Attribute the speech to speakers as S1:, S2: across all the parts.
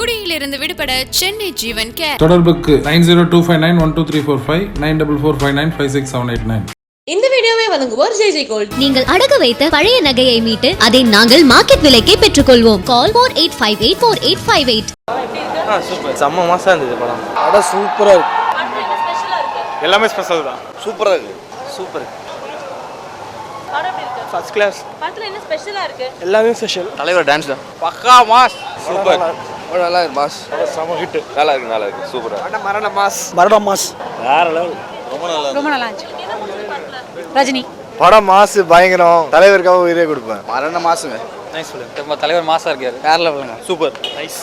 S1: குடியிலிருந்து விடுபட சென்னை ஜீவன் கேர்.
S2: தொடர்புக்கு nine zero two five nine one two three four five nine double four five nine five six seven eight nine.
S3: இந்த வீடியோவை வழங்குவோர் Jai Jai gold.
S4: நீங்கள் அடகு வைத்த பழைய நகையை மீட்டு அதை நாங்கள் மார்க்கெட் விலைக்கே பெற்றுக்கொள்வோம். Call four eight five eight four eight five eight.
S5: ஆ சூப்பர். செம்ம மாசம் இருந்தது படம்.
S6: படம் சூப்பராக இருக்கு.
S5: எல்லாமே ஸ்பெஷல் தான்.
S6: சூப்பராக இருக்கு.
S5: சூப்பர். ஃபர்ஸ்ட் கிளாஸ்
S3: படத்துல என்ன ஸ்பெஷலா இருக்கு?
S5: எல்லாமே ஸ்பெஷல்
S6: தலைவர் டான்ஸ் தான்.
S5: பக்கா மாஸ். சூப்பர்.
S6: நல்லா இருக்கு பாஸ்
S5: செம்ம ஹிட்
S6: நல்லா இருக்கு நல்லா இருக்கு. சூப்பராக
S5: மரண மாஸ் மரண மாஸ் வேற லெவல்
S3: ரொம்ப நல்லா இருந்துச்சு. ரஜினி.
S6: படம் மாசு பயங்கரம். தலைவருக்காக உயிரே கொடுப்பேன். மரண மாசுங்க.
S5: நைஸ் நம்ம தலைவர் மாசா இருக்காரு. வேற லெவலுங்க super nice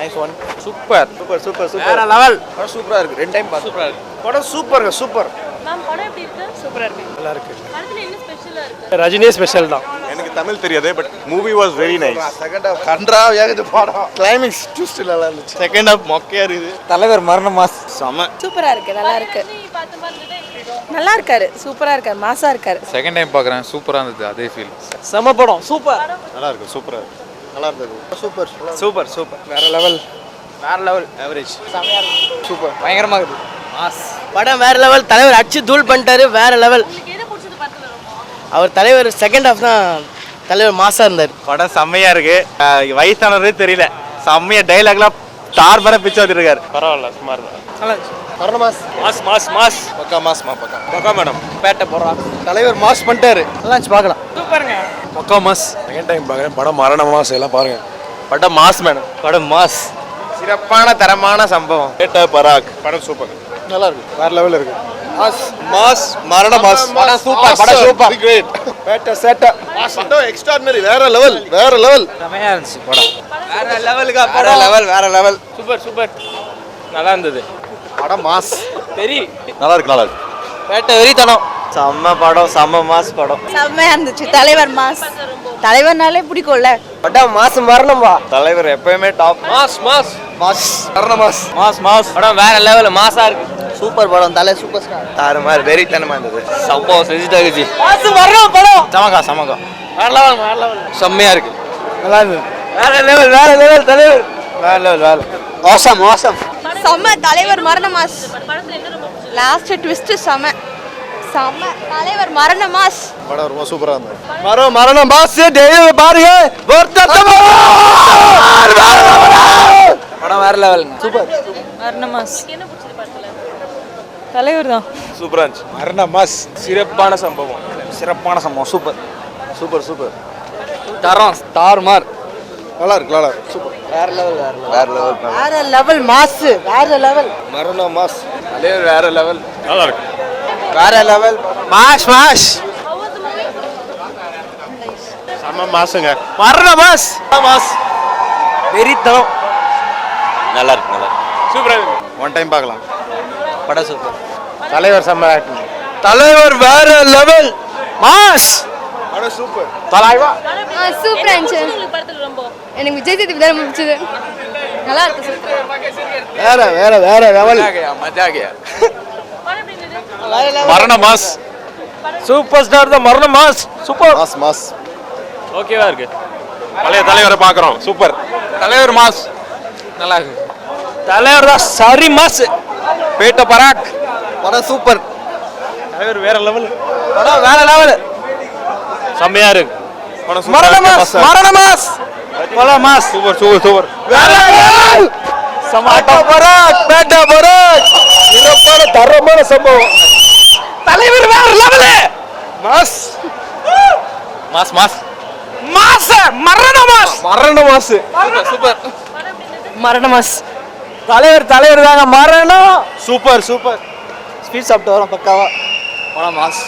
S5: nice one super
S6: super super super
S5: வேற லெவல்
S6: படம் இருக்கு. ரெண்டு டைம்
S5: சூப்பரா இருக்கு.
S6: படம் சூப்பருங்க சூப்பர்
S3: மேம் படம் எப்படி இருக்கு? சூப்பரா இருக்கு
S5: நல்லா இருக்கு.
S3: படத்துல என்ன ஸ்பெஷலா இருக்கு?
S5: ரஜினியே ஸ்பெஷல் தான்.
S7: எனக்கு தமிழ் தெரியாது but movie was very nice
S6: second half கன்றா ஏகுது படம் கிளைமேக்ஸ் ட்விஸ்ட் நல்லா இருந்துச்சு.
S7: செகண்ட் ஹாஃப் மொக்கையா இருக்குது.
S5: தலைவர் மரண மாஸ்.
S7: செம.
S8: சூப்பரா இருக்கு நல்லா இருக்கு. நல்லா இருக்காரு சூப்பரா இருக்காரு மாசா இருக்காரு.
S9: செகண்ட் டைம் பார்க்குறேன் சூப்பராக இருந்தது அதே ஃபீல்
S5: செம்ம படம் சூப்பர்.
S7: நல்லா இருக்கு சூப்பரா இருக்கு. நல்லா இருந்தது.
S6: சூப்பர்.
S5: Super super. வேற லெவல் வேற லெவல் ஆவரேஜ் சூப்பர். பயங்கரமா இருக்குது மாஸ்.
S10: படம் வேற லெவல் தலைவர் அடிச்சு தூள் பண்ணிட்டாரு வேற லெவல்
S3: உங்களுக்கு எதை பிடிச்சது படத்துல ரொம்ப
S10: அவர் தலைவர் செகண்ட் ஹாஃப் தான் தலைவர் மாசா இருந்தார்.
S7: படம் செம்மையா இருக்கு. வயசானதே தெரியல. செம்மையா டைலாக்லாம் தார் பண்ண பிச்சு வந்துருக்காரு
S5: பரவாயில்ல சுமார் தான்
S10: நல்லா
S6: மாஸ்.
S5: Mass mass mass.
S6: பக்கா மாஸ் மா பக்கா.
S7: பக்கா மேடம்.
S5: பேட்டை போடுறான்
S6: தலைவர் மாஸ் பண்ணிட்டாரு.
S10: நல்லா இருந்துச்சு பார்க்கலாம்.
S5: சூப்பருங்க. பக்கா மாஸ்.
S6: செகண்ட் டைம் பார்க்குறேன். படம் மரண மாஸ் எல்லாம் பாருங்க.
S7: படம் மாஸ் மேடம்.
S5: படம் மாஸ்.
S7: சிறப்பான தரமான சம்பவம். கேட்ட பராக். படம் சூப்பர்.
S6: நல்லா இருக்கு. வேற லெவலில் இருக்கு. மாஸ்
S7: மாஸ் மரண மாஸ்
S6: படம் சூப்பர் படம் சூப்பர்
S7: கிரேட்
S6: பேட்ட சேட்டை
S7: படம் எக்ஸ்ட்ராடினரி வேற லெவல் வேற லெவல்
S5: செமையா இருந்துச்சு படம்
S7: வேற லெவலுக்கு
S5: வேற லெவல் வேற லெவல் சூப்பர் சூப்பர் நல்லா இருந்தது
S6: படம் மாஸ்
S5: பெரிய
S7: நல்லா இருக்கு நல்லா இருக்கு
S5: பேட்டை வெறித்தனம் செம்ம படம் செம்ம மாஸ் படம்
S8: செம்மையா இருந்துச்சு தலைவர் மாஸ் தலைவர்னாலே பிடிக்கும்ல
S10: படம் மாசம் மரணம்பா
S7: தலைவர் எப்பயுமே டாப்
S5: மாஸ் மாஸ்
S6: மாஸ் மரண மாஸ்
S5: மாஸ் மாஸ் படம் வேற லெவல் மாசா இருக்கு
S10: சூப்பர் படம் தலை சூப்பர் ஸ்டார்
S7: தாறு மாதிரி வெறித்தனமா இருந்தது.
S5: சம்பவம் செஞ்சுட்டாச்சு
S10: மாசம் மரணம் படம்
S5: சமக்கா சமக்கா. வேற லெவல் வேற லெவல் செம்மையா இருக்கு.
S6: நல்லா இருந்தது.
S5: வேற லெவல் வேற லெவல் தலைவர்.
S6: வேற லெவல் வேற
S10: மோசம் மோசம்
S8: செம்ம தலைவர் மரண மாஸ் லாஸ்ட் ட்விஸ்ட் செம்ம. செம்ம தலைவர் மரண மாஸ்
S6: படம் ரொம்ப சூப்பராக இருந்தது.
S5: மரம் மரணம் மாஸ் டெய்லி பாருங்க படம் வேற லெவலுங்க சூப்பர்.
S8: மரண மாஸ் தலைவர் தான்
S7: சூப்பரா இருந்துச்சு.
S6: மரண மாஸ்
S5: சிறப்பான சம்பவம். சிறப்பான சம்பவம். சூப்பர்
S6: சூப்பர் சூப்பர்
S5: தரம் தாறுமார்
S6: நல்லா இருக்கு நல்லா இருக்கு. சூப்பர்
S5: வேற லெவல் வேற லெவல்
S6: வேற லெவல்
S10: வேற லெவல் மாஸ் வேற லெவல்
S6: மரண மாஸ்.
S5: தலைவர் வேற லெவல்
S7: நல்லா இருக்கு.
S5: வேற லெவல் மாஸ் மாஸ்.
S7: செம்ம மாசுங்க.
S5: மரண மாஸ். மாஸ். வெறித்தனம்.
S7: நல்லா இருக்கு நல்லா
S5: சூப்பரா
S6: ஒன் டைம் பார்க்கலாம்.
S5: படம் சூப்பர்
S6: தலைவர் செம்ம
S5: தலைவர் வேற லெவல் மாஸ்.
S6: படம் சூப்பர்
S5: தலைவா
S8: சூப்பரா இருந்துச்சு எனக்கு விஜய் சேதுபதி தான் பிடிச்சது. நல்லா இருக்கு சூப்பர்
S6: வேற வேற வேற லெவல்
S5: மஜா
S7: மரண மாஸ்.
S5: சூப்பர் ஸ்டார் தான் மரண மாஸ். Super
S6: mass mass.
S5: ஓகேவா இருக்கு.
S7: பழைய தலைவரை பார்க்குறோம். சூப்பர்
S5: தலைவர் மாஸ். நல்லா இருக்கு. தலைவர் தான் சரி மாஸ். பேட்ட பராக்.
S6: படம் சூப்பர்.
S5: தலைவர் வேற லெவல். படம் வேற லெவல்.
S7: செம்மையா இருக்கு. படம்
S5: மரண. மாஸ் மரண மாஸ் பல மாஸ்
S7: சூப்பர் சூப்பர் சூப்பர்.
S5: வேற லெவல். சமாட்டா பராக் பேட்ட பராக். சிறப்பான தரமான சம்பவம். தலைவர் வேற level. Mass. Mass mass. Mass மரண மாஸ் மரண மாஸ் சூப்பர் சூப்பர்.
S10: மரண மாஸ்
S5: தலைவர் தலைவர் தாங்க மரணம்
S6: சூப்பர் சூப்பர்.
S10: ஸ்பீட் சாப்பிட்டு வரோம் பக்காவா.
S5: படம் மாஸ்